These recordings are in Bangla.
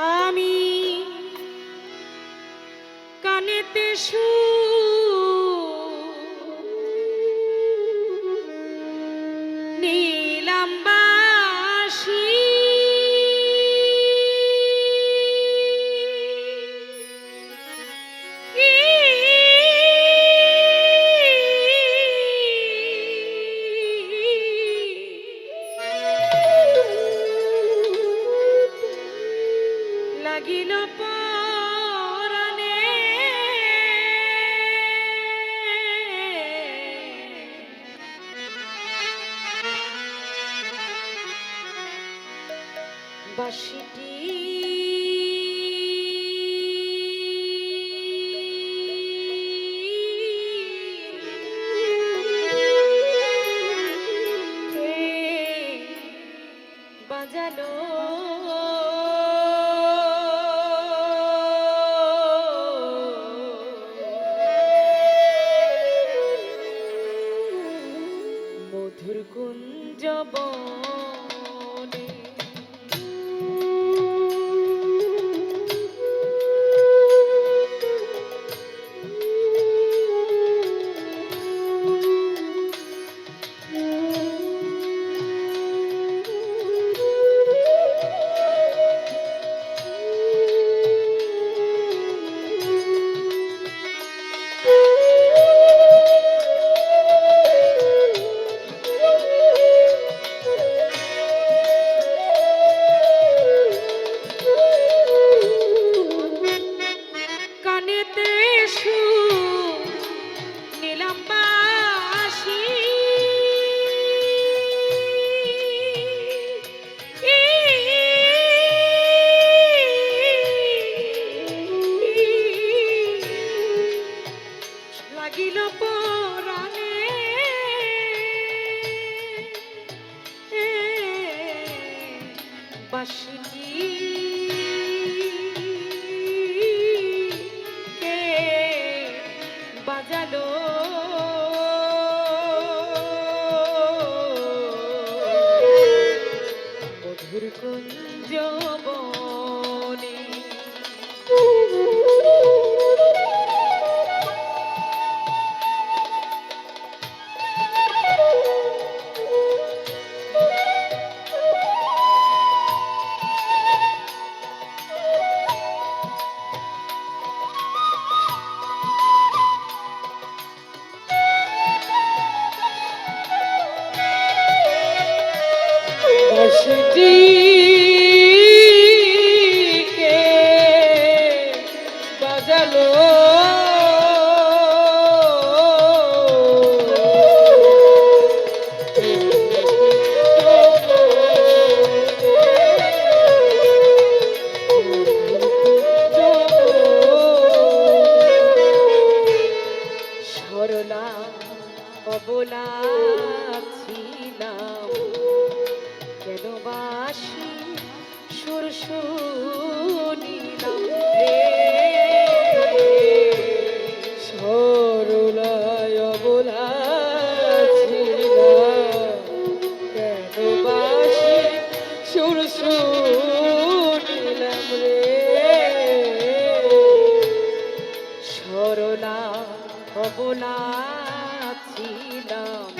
আমি কানেতে সুর ধুরকুঞ্জ বন কুঞ্জ ছিলাম।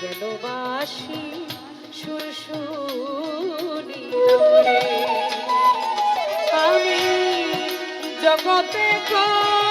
কেন বাসি আমি জগতে গো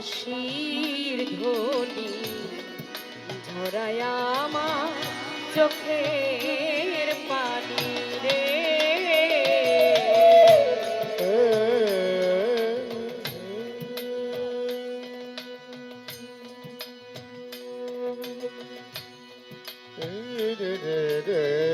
বাঁশির ধ্বনি পানি রে নিরাকার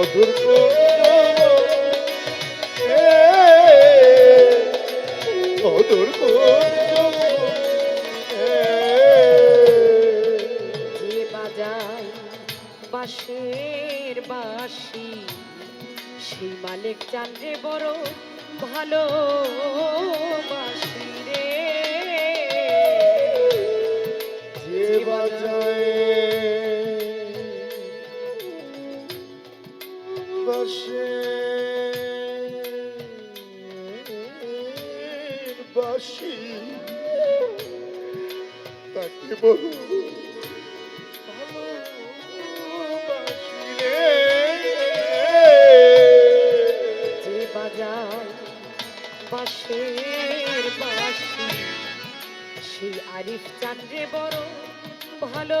মধুর মধুর বাজায় বাঁশের বাঁশি সেই মালিক চান্দ্রে বড় ভালো বাঁশি বাসি তাকে বলু ভালোবাসি রে। যে বাজায় বাঁশের বাঁশি সেই আরিফ চান্দ্রে বড় ভালো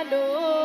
I know.